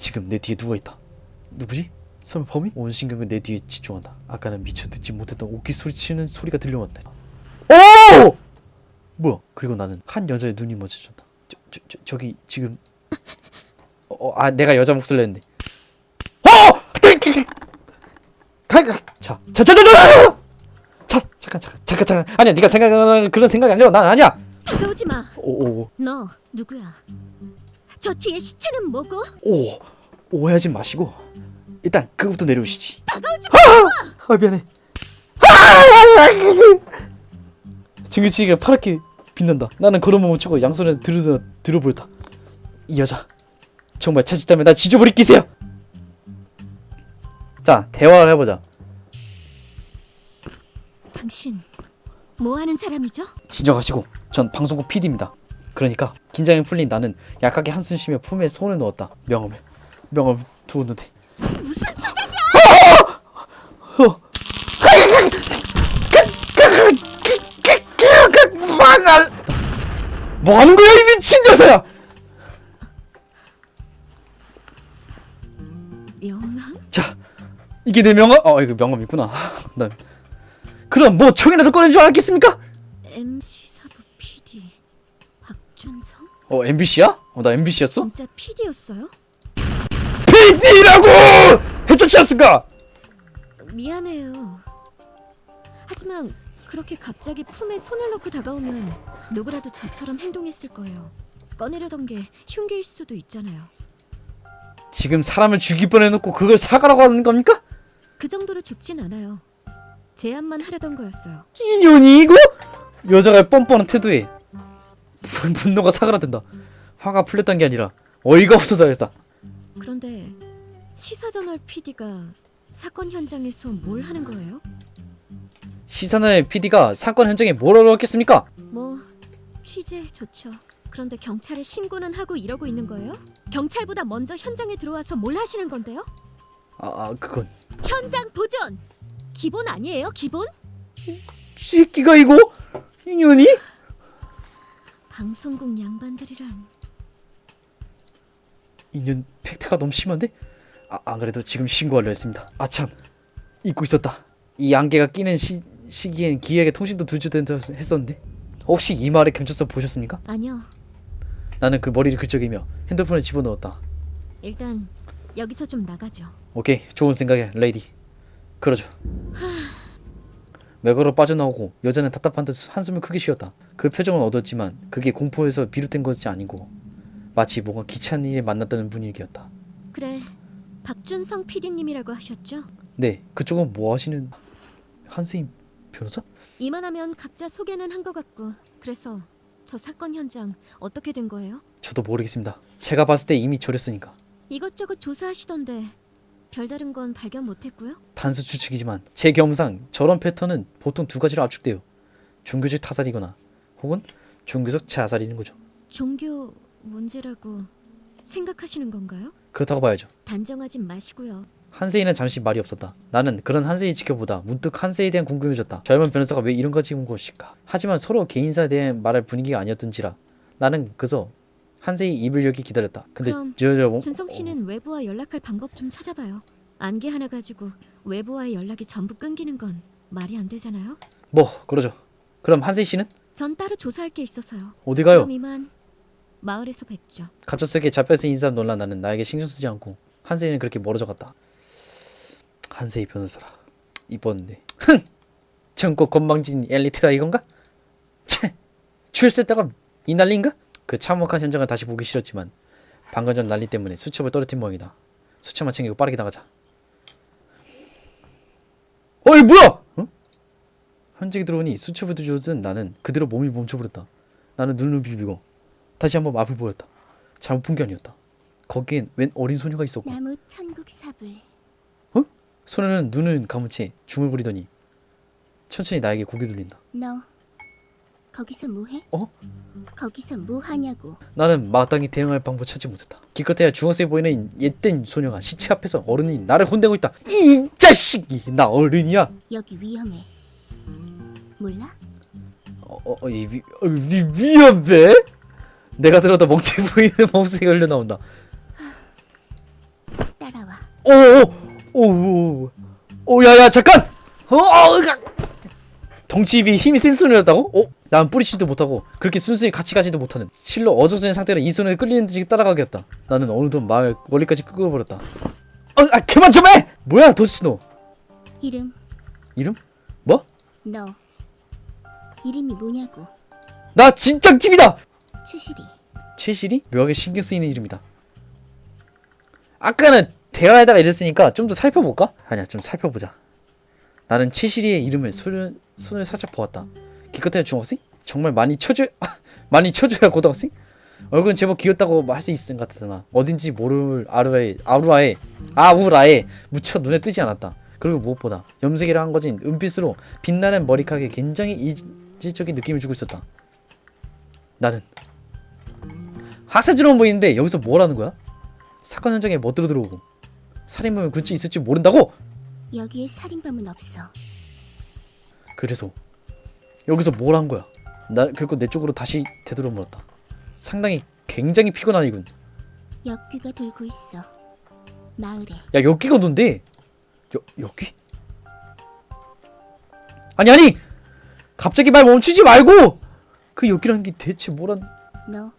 지금 내 뒤에 누가 있다. 누구지? 설마 범인? 온 신경을 내 뒤에 집중한다. 아까는 미처 듣지 못했던 오기 소리치는 소리가 들려왔네. 오! 뭐야? 그리고 나는 한 여자의 눈이 멈춰졌다. 저, 저, 저 저기 지금 어, 어, 아 내가 여자 목소리 냈는데. 어! 자, 자, 자, 자, 자, 자, 자, 잠깐, 잠깐, 잠깐, 잠깐. 아니야, 네가 생각하는 그런 생각이 아니라 난 아니야. 다가오지 마. 오, 오, 너 누구야? 저 뒤에 시체는 뭐고? 오, 오해하지 마시고 일단 그거부터 내려오시지. 다가오지 마. 아, 미안해. 증거치기가 파랗게 빛난다. 나는 걸음을 멈추고 양손에서 들어 들어 보였다. 이 여자 정말 찾았다면 나 지져버릴 기세요. 자, 대화를 해보자. 당신 뭐 하는 사람이죠? 진정하시고 전 방송국 PD입니다. 그러니까 긴장이 풀린 나는 약하게 한숨 쉬며 품에 손을 넣었다. 명함을 명함을 두었는데. 무슨 망할 뭐 하는 거야 이 미친 여자야 명함? 자 이게 내 명함? 어 이거 명함 있구나. 난 그럼 뭐 총이라도 꺼낸 줄 알겠습니까? MC? 어 MBC야 어 나 MBC였어 진짜 PD였어요? PD라고 해쳤지 않습니까 미안해요. 하지만 그렇게 갑자기 품에 손을 넣고 다가오면 누구라도 저처럼 행동했을 거예요. 꺼내려던 게 흉기일 수도 있잖아요. 지금 사람을 죽일 뻔해놓고 그걸 사과라고 하는 겁니까 그 정도로 죽진 않아요. 제안만 하려던 거였어요. 인연이 이거 여자가 뻔뻔한 태도에 분- 분노가 사그라든다 화가 풀렸던 게 아니라 어이가 없어서 했다 그런데 시사저널 PD가 사건 현장에서 뭘 하는 거예요? 시사나의 PD가 사건 현장에 뭘 하러 왔겠습니까? 뭐 취재 좋죠. 그런데 경찰에 신고는 하고 이러고 있는 거예요? 경찰보다 먼저 현장에 들어와서 뭘 하시는 건데요? 아, 아 그건 현장 도전! 기본 아니에요? 기본? 이 새끼가 이거 인연이? 방송국 양반들이란 인연 팩트가 너무 심한데? 아, 안 그래도 지금 신고하려 했습니다. 아 참. 잊고 있었다. 이 안개가 끼는 시, 시기엔 기획에 통신도 두주된다 했었는데. 혹시 이 말의 경찰서 보셨습니까? 아니요. 나는 그 머리를 긁적이며 핸드폰을 집어넣었다. 일단 여기서 좀 나가죠. 오케이. 좋은 생각이야 레이디. 그러죠 맥으로 빠져나오고 여자는 답답한 듯 한숨을 크게 쉬었다 그 표정은 얻었지만 그게 공포에서 비롯된 것이 아니고 마치 뭔가 귀찮은 일에 만났다는 분위기였다 그래. 박준성 PD님이라고 하셨죠? 네 그쪽은 뭐 하시는 한세임 변호사? 이만하면 각자 소개는 한 것 같고 그래서 저 사건 현장 어떻게 된 거예요? 저도 모르겠습니다 제가 봤을 때 이미 저렸으니까 이것저것 조사하시던데 별다른 건 발견 못했고요. 단수 추측이지만 제 경험상 저런 패턴은 보통 두 가지로 압축돼요 종교적 타살이거나 혹은 종교적 자살이는 거죠 종교 문제라고 생각하시는 건가요? 그렇다고 봐야죠 단정하진 마시고요. 한세이는 잠시 말이 없었다. 나는 그런 한세이 지켜보다 문득 한세이에 대한 궁금해졌다. 젊은 변호사가 왜 이런 거 찍은 것일까? 하지만 서로 개인사에 대한 말할 분위기가 아니었던지라 나는 그저 한세이 입을 열기 기다렸다. 근데 그럼 뭐, 준성 씨는 외부와 연락할 방법 좀 찾아봐요. 안개 하나 가지고 외부와의 연락이 전부 끊기는 건 말이 안 되잖아요. 뭐 그러죠. 그럼 한세이 씨는 전 따로 조사할 게 있어서요. 어디 가요? 그럼 이만 마을에서 뵙죠. 갑작스럽게 잡혀서 인사를 놀란 나는 나에게 신경 쓰지 않고 한세이는 그렇게 멀어져 갔다. 한세이 변호사라 이뻤는데 흥 젊고 건방진 엘리트라 이건가? 채 출세 때가 이 난리인가? 그 참혹한 현장은 다시 보기 싫었지만 방금 전 난리 때문에 수첩을 떨어뜨린 모양이다. 수첩만 챙기고 빠르게 나가자. 어이 뭐야? 응? 현직에 들어오니 수첩을 뒤져든 나는 그대로 몸이 멈춰버렸다. 나는 눈을 비비고 다시 한번 앞을 보였다. 잘못 본 게 아니었다. 거기엔 웬 어린 소녀가 있었고 나무 천국 사불. 소녀는 눈을 감은 채 중얼거리더니 천천히 나에게 고개 돌린다. 너 거기서 뭐해? 어? 거기서 뭐 하냐고. 나는 마땅히 대응할 방법 찾지 못했다. 기껏해야 중학생에 보이는 옛된 소녀가 시체 앞에서 어른이 나를 혼내고 있다. 이 자식이 나 어른이야. 여기 위험해. 몰라? 어, 어, 어, 이 위, 어, 위, 위험해? 내가 들어도 멍청해 보이는 몸색이 흘러나온다. 오오오오 야야 잠깐 어, 어 으악. 덩치입이 힘이 센 손이었다고? 어? 난 뿌리치지도 못하고 그렇게 순순히 같이 가지도 못하는 실로 어정쩡한 상태로 이 손을 끌리는 듯이 따라가겠다 나는 어느덧 마을 멀리까지 끌어버렸다 어, 아 그만 좀 해! 뭐야 도시 너 이름 이름? 뭐? 너 이름이 뭐냐고 나 진짜 팀이다! 추실이 최실이? 묘하게 신경 쓰이는 이름이다 아까는 대화에다가 이랬으니까 좀 더 살펴볼까? 아니야 좀 살펴보자 나는 최실이의 이름을 손을, 손을 살짝 보았다 기껏해야 중학생? 정말 많이 쳐줘 많이 쳐줘야 고등학생? 얼굴은 제법 귀엽다고 할 수 있을 것 같으나 어딘지 모를 아루아에 아루아에 아우라에 무쳐 눈에 뜨지 않았다. 그리고 무엇보다 염색이라 한 것인 은빛으로 빛나는 머리카락에 굉장히 이질적인 느낌을 주고 있었다. 나는 학살처럼 보이는데 여기서 뭘 하는 거야? 사건 현장에 멋들어 들어오고 살인범이 근처에 있을지 모른다고? 여기에 살인범은 없어 그래서 여기서 뭘 한 거야? 나 결국 내 쪽으로 다시 되돌아 물었다. 상당히 굉장히 피곤한 이군. 역귀가 돌고 있어 마을에 야 여기가 어딘데? 여 여기? 아니 아니 갑자기 말 멈추지 말고 그 여기라는 게 대체 뭐란? 너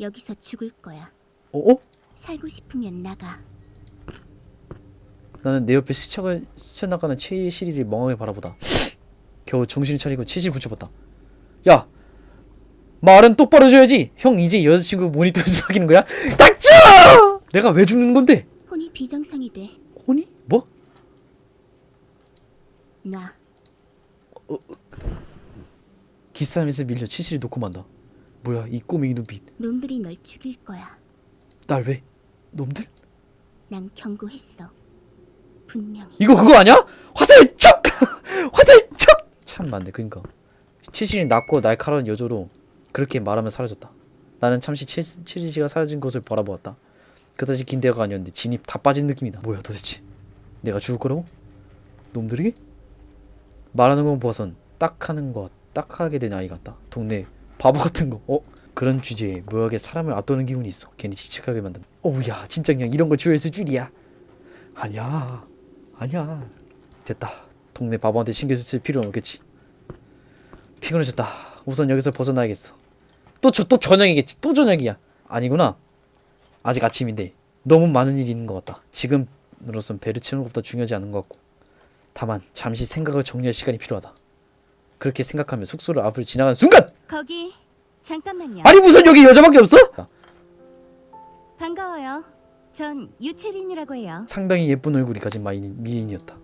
여기서 죽을 거야 어? 어? 살고 싶으면 나가 나는 내 옆에 스쳐 스쳐나가는 최실이를 멍하게 바라보다 겨우 정신을 차리고 채실 붙여봤다. 야 말은 똑바로 줘야지. 형 이제 여자친구 모니터에서 사귀는 거야? 닥쳐! 내가 왜 죽는 건데? 혼이 비정상이 혼이? 뭐? 돼놔 기싸움에서 밀려 치실이 놓고 만다. 뭐야 이 꼬맹이 눈빛. 놈들이 널 죽일 거야 날 왜? 놈들? 난 경고했어 분명히 이거 그거 아니야? 화살 척! 화살 척! 참 많네 그니까 치실이 낮고 날카로운 여조로 그렇게 말하며 사라졌다. 나는 잠시 치, 치실이가 사라진 것을 바라보았다. 그다지 긴 대화가 아니었는데 진이 다 빠진 느낌이다. 뭐야 도대체? 내가 죽을 거라고? 놈들에게? 말하는 건 보아선 딱 하는 것, 딱 하게 된 아이 같다. 동네 바보 같은 거. 어? 그런 주제에 묘하게 사람을 압도는 기분이 있어. 괜히 칙칙하게 만든. 어우야, 진짜 그냥 이런 걸 좋아했을 줄이야. 아니야, 아니야. 됐다. 동네 바보한테 신경 쓸 필요는 없겠지. 피곤해졌다. 우선 여기서 벗어나야겠어. 또, 저, 또 저녁이겠지. 또 저녁이야. 아니구나. 아직 아침인데 너무 많은 일이 있는 것 같다. 지금으로선 배를 채우는 것보다 중요하지 않은 것 같고. 다만 잠시 생각을 정리할 시간이 필요하다. 그렇게 생각하며 숙소를 앞을 지나가는 순간! 거기 잠깐만요. 아니 무슨 여기 여자밖에 없어? 반가워요. 전 유채린이라고 해요. 상당히 예쁜 얼굴이 가진 마인, 미인이었다.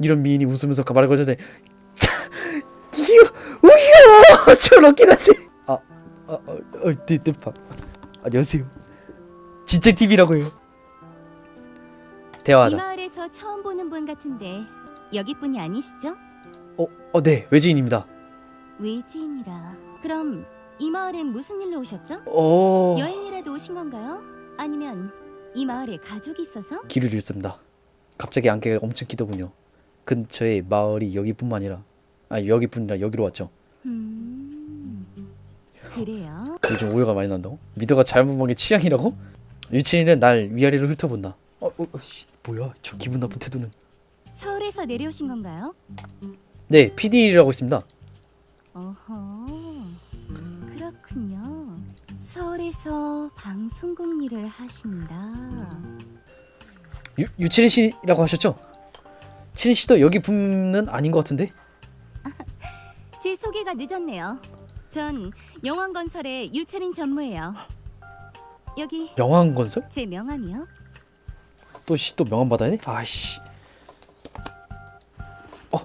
이런 미인이 웃으면서 가발을 걸자대 귀여 우겨 저렇긴 하지. 아, 아, 어, 어, 띠띠파. 안녕하세요. 진짜 TV라고 해요. 이 대화하자. 마을에서 처음 보는 분 같은데 여기 분이 아니시죠? 어, 어, 네, 외지인입니다. 외지인이라. 그럼 이 마을엔 무슨 일로 오셨죠? 어, 여행이라도 오신 건가요? 아니면 이 마을에 가족이 있어서? 길을 잃습니다. 갑자기 안개가 엄청 끼더군요. 근처에 마을이 여기뿐만 아니라, 아 여기뿐이라 여기로 왔죠. 음. 그래요? 요즘 오해가 많이 난다고? 미더가 잘못 본게 취향이라고? 유치인은 날 위아래로 훑어본다. 어, 어, 어, 씨, 뭐야? 저 기분 나쁜 태도는. 서울에서 내려오신 건가요? 네, PD라고 있습니다. 어허. 서울에서 방송국 일을 하신다. 유, 유치린 씨라고 하셨죠? 치린 씨도 여기 분은 아닌 것 같은데? 제 소개가 늦었네요. 전 영왕건설의 유채린 전무예요. 여기 영왕건설? 제 명함이요. 또 씨 또 명함 받아야 돼? 아이씨. 어?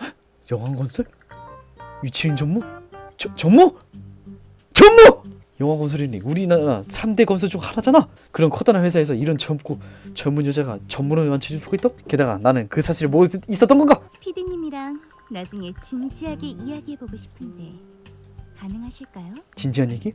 헉, 영왕건설? 유치인 전무? 저, 전무? 전무! 영왕건설이니 우리나라 3대 건설 중 하나잖아. 그런 커다란 회사에서 이런 젊고 젊은 여자가 전문을 완치줄 수가 있다? 게다가 나는 그 사실을 있- 있었던 건가? 피디님이랑 나중에 진지하게 이야기해 보고 싶은데 가능하실까요? 진지한 얘기?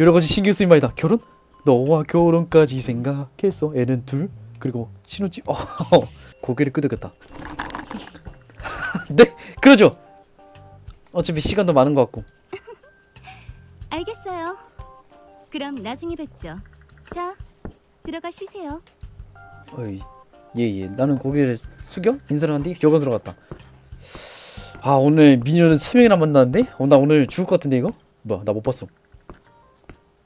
여러 가지 신경 쓰인 말이다. 결혼? 너와 결혼까지 생각했어. 애는 둘. 그리고 신혼집. 어, 고개를 끄덕였다. 네, 그러죠. 어차피 시간도 많은 것 같고. 그럼 나중에 뵙죠. 자, 들어가 쉬세요. 어이 예예. 나는 고개를 숙여? 인사를 한뒤 여가 들어갔다. 아 오늘 미녀는 세 명이나 만났는데? 어, 나 오늘 죽을 것 같은데 이거? 뭐야 나 못 봤어.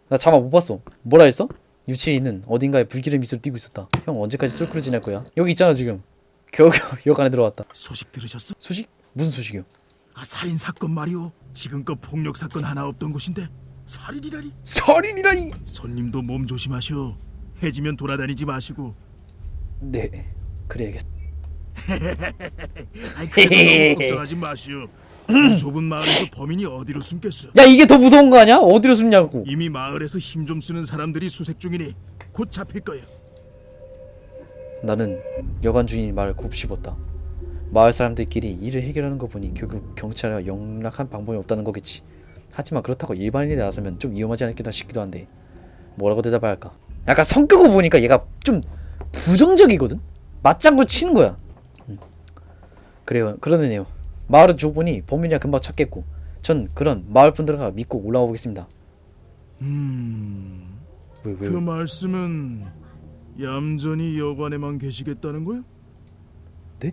나 자막 못 봤어. 뭐라 했어? 있는 어딘가에 불길의 미소를 띠고 있었다. 형 언제까지 솔크를 지낼 거야? 여기 있잖아 지금. 겨우겨우 역 안에 들어왔다. 소식 들으셨어? 수식? 무슨 수식이요? 아 살인 사건 말이오. 지금껏 폭력 사건 하나 없던 곳인데 살인이라니. 살인이라니 손님도 몸 조심하시오. 해지면 돌아다니지 마시고. 네 그래야겠어 아이 그래도 걱정하지 마시오. 이 좁은 마을에서 범인이 어디로 숨겠어? 야 이게 더 무서운 거 아니야 어디로 숨냐고 이미 마을에서 힘 좀 쓰는 사람들이 수색 중이니 곧 잡힐 거야. 나는 여관 주인이 말을 곱씹었다. 마을 사람들끼리 일을 해결하는 거 보니 결국 경찰에 연락한 방법이 없다는 거겠지. 하지만 그렇다고 일반인이 나서면 좀 위험하지 않겠다 싶기도 한데 뭐라고 대답해야 할까? 약간 성격을 보니까 얘가 좀 부정적이거든. 맞장구 치는 거야. 음. 그래요. 그러네요. 마을을 쭉 보니 범인이야 금방 찾겠고 전 그런 마을 분들과 믿고 올라가 보겠습니다. 음, 왜 왜? 그 말씀은 얌전히 여관에만 계시겠다는 거야? 네?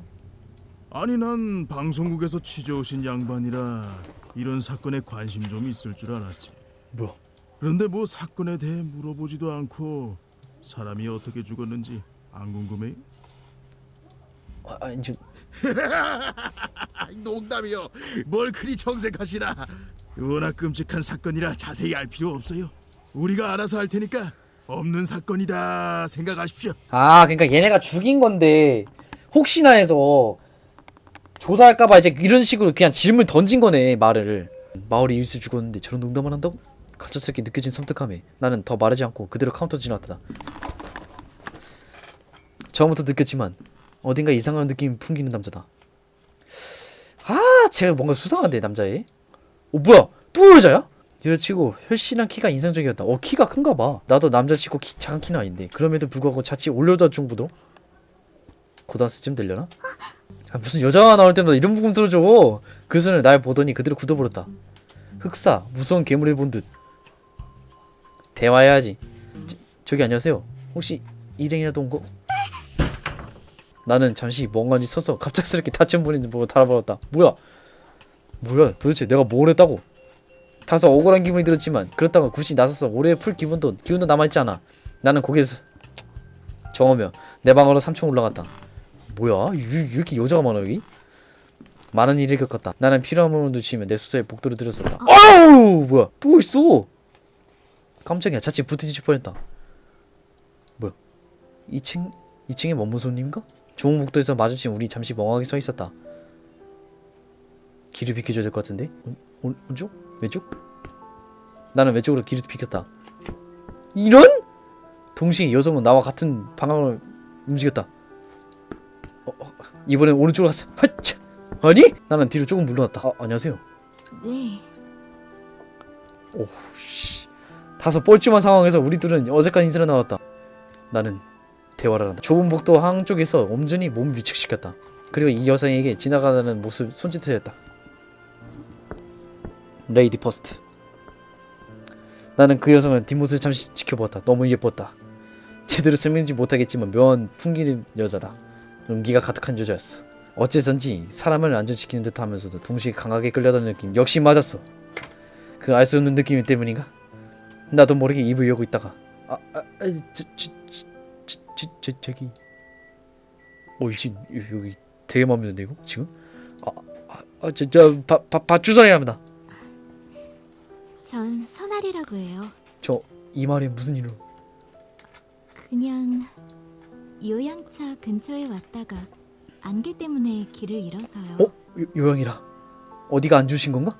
아니 난 방송국에서 취재 오신 양반이라 이런 사건에 관심 좀 있을 줄 알았지. 뭐야? 그런데 뭐 사건에 대해 물어보지도 않고 사람이 어떻게 죽었는지 안 궁금해? 아, 아니 아, 농담이요. 뭘 그리 정색하시나? 워낙 끔찍한 사건이라 자세히 알 필요 없어요. 우리가 알아서 할 테니까 없는 사건이다 생각하십시오. 아, 그러니까 얘네가 죽인 건데 혹시나 해서 조사할까봐 이제 이런 식으로 그냥 질문 던진 거네 말을. 마을이 일수 죽었는데 저런 농담을 한다고? 갑작스럽게 느껴진 섬뜩함에 나는 더 말하지 않고 그대로 카운터 지나갔다. 처음부터 느꼈지만 어딘가 이상한 느낌이 풍기는 남자다. 아, 쟤가 뭔가 수상한데 남자애. 어 뭐야? 또 여자야? 여자치고 혈신한 키가 인상적이었다. 어 키가 큰가 봐. 나도 남자치고 키 작은 키는 아닌데 그럼에도 불구하고 자칫 올려다 정도도 고등학생쯤 되려나? 아, 무슨 여자가 나올 때마다 이런 부분 들어줘. 그 손을 날 보더니 그대로 굳어버렸다. 흑사 무서운 괴물을 본 듯. 대화해야지. 저, 저기 안녕하세요. 혹시 일행이라도 온 거? 나는 잠시 멍하니 서서 갑작스럽게 다친 분이 보고 달아버렸다. 뭐야? 뭐야? 도대체 내가 뭘 했다고? 다소 억울한 기분이 들었지만 그렇다고 굳이 나서서 오래 풀 기분도 기운도 남아있지 않아. 나는 거기에서 정하며 내 방으로 3층 올라갔다. 뭐야? 이- 이- 이렇게 여자가 많아 여기? 많은 일을 겪었다. 나는 필요한 부분을 놓치며 내 수서에 복도를 들였었다. 아우 뭐야? 또 있어? 깜짝이야. 자칫 부딪힐 뻔했다. 뭐야? 2층 2층에 먼 손님인가? 좋은 복도에서 마주친 우리 잠시 멍하게 서 있었다. 길을 비켜줘야 될 것 같은데? 오, 오, 오른쪽? 왼쪽? 나는 왼쪽으로 길을 비켰다. 이런? 동시에 여성은 나와 같은 방향을 움직였다. 이번엔 오른쪽으로 갔어. 하차! 아니? 나는 뒤로 조금 물러났다. 아, 안녕하세요. 네. 씨. 다소 뻘쭘한 상황에서 우리 둘은 어색한 인사를 나왔다. 나는 대화를 한다. 좁은 복도 한쪽에서 엄전히 몸을 위축시켰다. 그리고 이 여성에게 지나가는 모습 손짓을 했다. 레이디 퍼스트. 나는 그 여성을 뒷모습을 잠시 지켜보았다. 너무 예뻤다. 제대로 설명하지 못하겠지만 묘한 풍기는 여자다. 용기가 가득한 여자였어. 어째선지 사람을 안전시키는 듯 하면서도 동시에 강하게 끌려다니는 느낌 역시 맞았어. 그 알 수 없는 느낌 때문인가? 나도 모르게 입을 열고 있다가 아, 아, 아 저, 저, 저, 저, 저, 저기 어, 이씨 여기 되게 마음에 드는데 이거 지금? 아, 아, 아 저, 저, 바, 바, 박주선이랍니다. 전 선아리라고 해요. 저 이 말에 무슨 일로? 그냥 요양차 근처에 왔다가 안개 때문에 길을 잃어서요. 어? 요, 요양이라 어디가 안 좋으신 건가?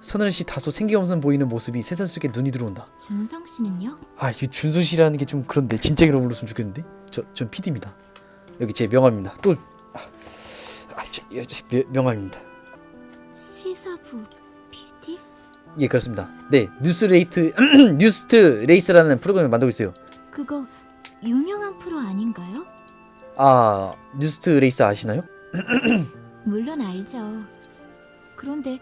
서늘 씨 다소 생기없는 보이는 모습이 세상 속에 눈이 들어온다. 준성 씨는요? 아, 이 준선 씨라는 게 좀 그런데 진짜 이름 불렀으면 좋겠는데. 저, 전 PD입니다. 여기 제 명함입니다. 또, 아, 아 저, 예, 저, 명- 명함입니다. 시사부 PD? 예, 그렇습니다. 네, 뉴스레이트, 뉴스트 레이스라는 프로그램을 만들고 있어요. 그거 유명한 프로 아닌가요? 아, 뉴스트 레이스 아시나요? 물론 알죠. 그런데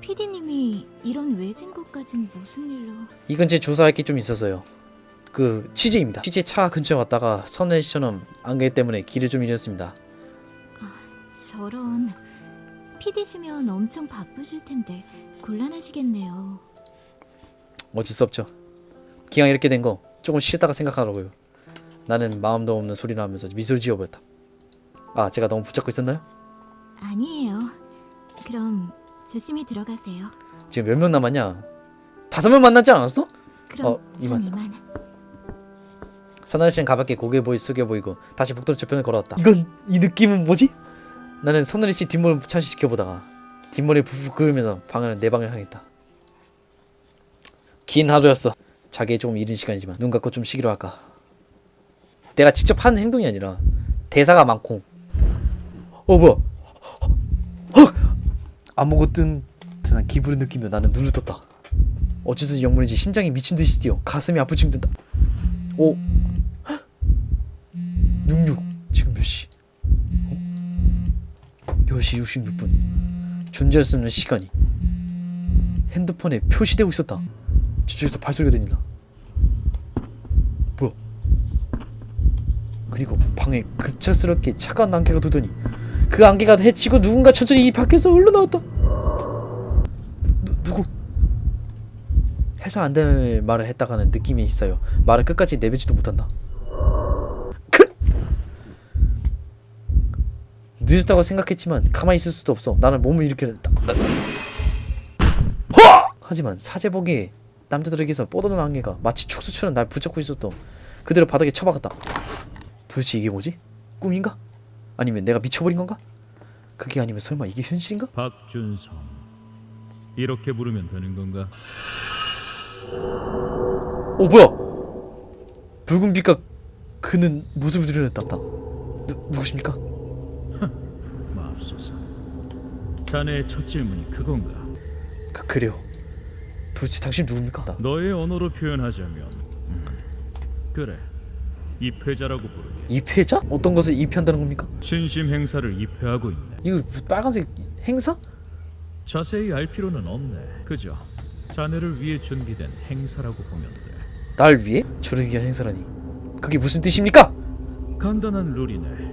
PD님이 이런 외진 곳까진 무슨 일로? 이 근처에 조사할 게 좀 있어서요. 그 취재입니다. 취재 차 근처에 왔다가 선혜 씨처럼 안개 때문에 길을 좀 잃었습니다. 저런 PD시면 엄청 바쁘실 텐데 곤란하시겠네요. 어쩔 수 없죠. 기왕 이렇게 된 거 조금 쉬었다가 생각하라고요. 나는 마음도 없는 소리를 하면서 미소를 지어보였다. 아, 제가 너무 붙잡고 있었나요? 아니에요. 그럼 조심히 들어가세요. 지금 몇 명 남았냐? 다섯 명 만났지 않았어? 그럼 어, 전 이만. 이만. 선아 씨는 가볍게 고개 보이 숙여 보이고 다시 복도로 저편을 걸어왔다. 이건 이 느낌은 뭐지? 나는 선우리 씨 뒷모를 잠시 지켜보다가 뒷머리 부부 그으면서 방을 내 방을 향했다. 긴 하루였어. 자기에 조금 이른 시간이지만 눈 감고 좀 쉬기로 할까. 내가 직접 하는 행동이 아니라 대사가 많고 어 뭐야? 헉! 아무것도 듯한 기분을 느끼며 나는 눈을 떴다. 어째서 영문인지 심장이 미친 듯이 뛰어 가슴이 쯤 든다. 오66 지금 몇 시? 어? 10시 66분 존재할 수 없는 시간이 핸드폰에 표시되고 있었다 저쪽에서 발소리가 들린다 뭐야 그리고 방에 급작스럽게 차가운 안개가 도더니 그 안개가 해치고 누군가 천천히 이 밖에서 흘러나왔다 누, 누구 해서 안 될 말을 했다가는 느낌이 있어요 말을 끝까지 내뱉지도 못한다 크! 늦었다고 생각했지만 가만히 있을 수도 없어. 나는 몸을 일으켜 나, 나, 허! 하지만 사제복이 남자들에게서 뻗어난 안개가 마치 축수처럼 날 붙잡고 있었던 그대로 바닥에 처박았다. 도대체 이게 뭐지? 꿈인가? 아니면 내가 미쳐버린 건가? 그게 아니면 설마 이게 현실인가? 박준성 이렇게 부르면 되는 건가? 오 어, 뭐야? 붉은 빛과 그는 모습을 드러냈다. 누, 누구십니까? 맙소사 자네의 첫 질문이 그건가? 그, 그래요. 도대체 당신 누굽니까? 너의 언어로 표현하자면 음, 그래 입회자라고 부르게 입회자? 어떤 것을 입회한다는 겁니까? 신심 행사를 입회하고 있네 이거 빨간색 행사? 자세히 알 필요는 없네 그저 자네를 위해 준비된 행사라고 보면 돼 날 위해? 저를 위한 행사라니 그게 무슨 뜻입니까? 간단한 룰이네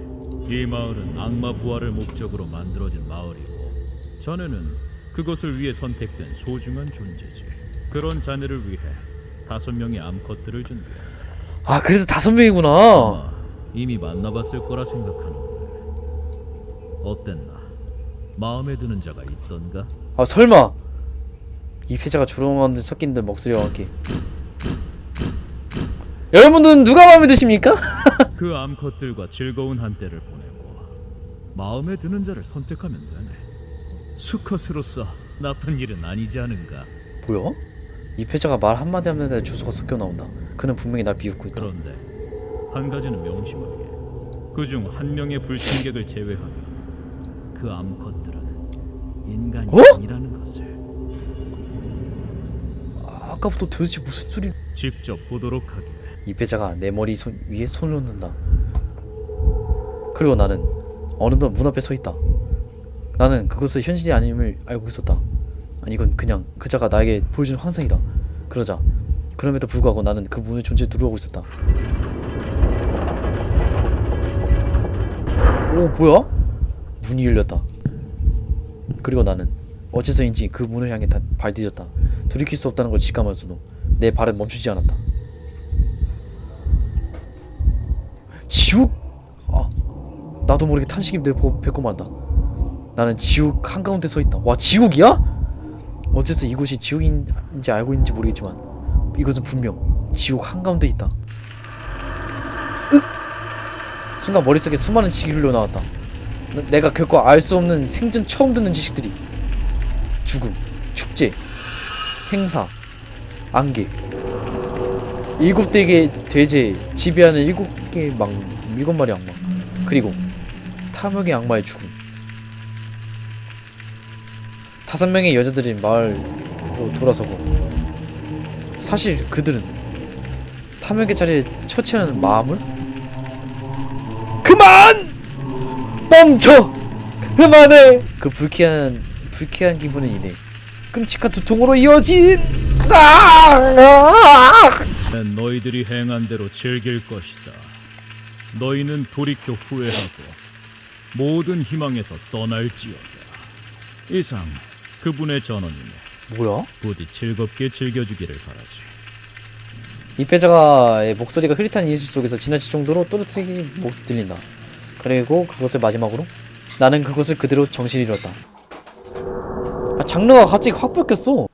이 마을은 악마 부활을 목적으로 만들어진 마을이고 자네는 그것을 위해 선택된 소중한 존재지 그런 자네를 위해 다섯 명의 암컷들을 준비해 아 그래서 다섯 명이구나 아마 이미 만나봤을 거라 생각하는데 어땠나? 마음에 드는 자가 있던가? 아 설마 입회자가 조롱한 듯 섞인 듯 목소리와 함께 여러분들은 누가 마음에 드십니까? 그 암컷들과 즐거운 한때를 보내고 마음에 드는 자를 선택하면 되네. 수컷으로서 나쁜 일은 아니지 않은가? 뭐야? 입회자가 말 한마디 하는데 주소가 섞여 나온다 그는 분명히 날 비웃고 있다. 그런데 한 가지는 명심하게. 그중 한 명의 불신객을 제외하면 그 암컷들은 인간이 어? 아니라는 것을. 아, 아까부터 도대체 무슨 소리? 직접 보도록 하게. 입회자가 내 머리 손, 위에 손을 얹는다. 그리고 나는 어느덧 문 앞에 서 있다. 나는 그것을 현실이 아님을 알고 있었다. 아니 이건 그냥 그자가 나에게 보여준 환상이다. 그러자 그럼에도 불구하고 나는 그 문의 존재에 두려워하고 있었다 오 뭐야? 문이 열렸다 그리고 나는 어째서인지 그 문을 향해 다 발디뎠다 돌이킬 수 없다는 걸 직감하면서도 내 발은 멈추지 않았다 지옥? 아, 나도 모르게 탄식이 내 보- 배꼽 만다. 나는 지옥 한가운데 서 있다. 와, 지옥이야? 어째서 이곳이 지옥인지 알고 있는지 모르겠지만 이것은 분명 지옥 한가운데 있다. 으! 순간 머릿속에 수많은 지식이 흘러나왔다. 나- 내가 결코 알 수 없는 생전 처음 듣는 지식들이 죽음, 축제, 행사, 안개, 일곱 대의 대제 지배하는 일곱 개의 막 일곱 마리 악마 그리고 탐욕의 악마의 죽음 다섯 명의 여자들이 마을로 돌아서고 사실 그들은 탐욕의 자리에 처치하는 마음을 그만 멈춰 그만해 그 불쾌한 불쾌한 기분은 이내 끔찍한 두통으로 이어진 아! 난 너희들이 행한 대로 즐길 것이다. 너희는 돌이켜 후회하고 모든 희망에서 떠날지어다. 이상 그분의 전원이네. 뭐야? 부디 즐겁게 즐겨주기를 바라지. 이 패자가의 목소리가 흐릿한 이실 속에서 지나칠 정도로 또렷하게 못 들린다. 그리고 그것을 마지막으로 나는 그것을 그대로 정신이 잃었다. 아, 장르가 갑자기 확 바뀌었어.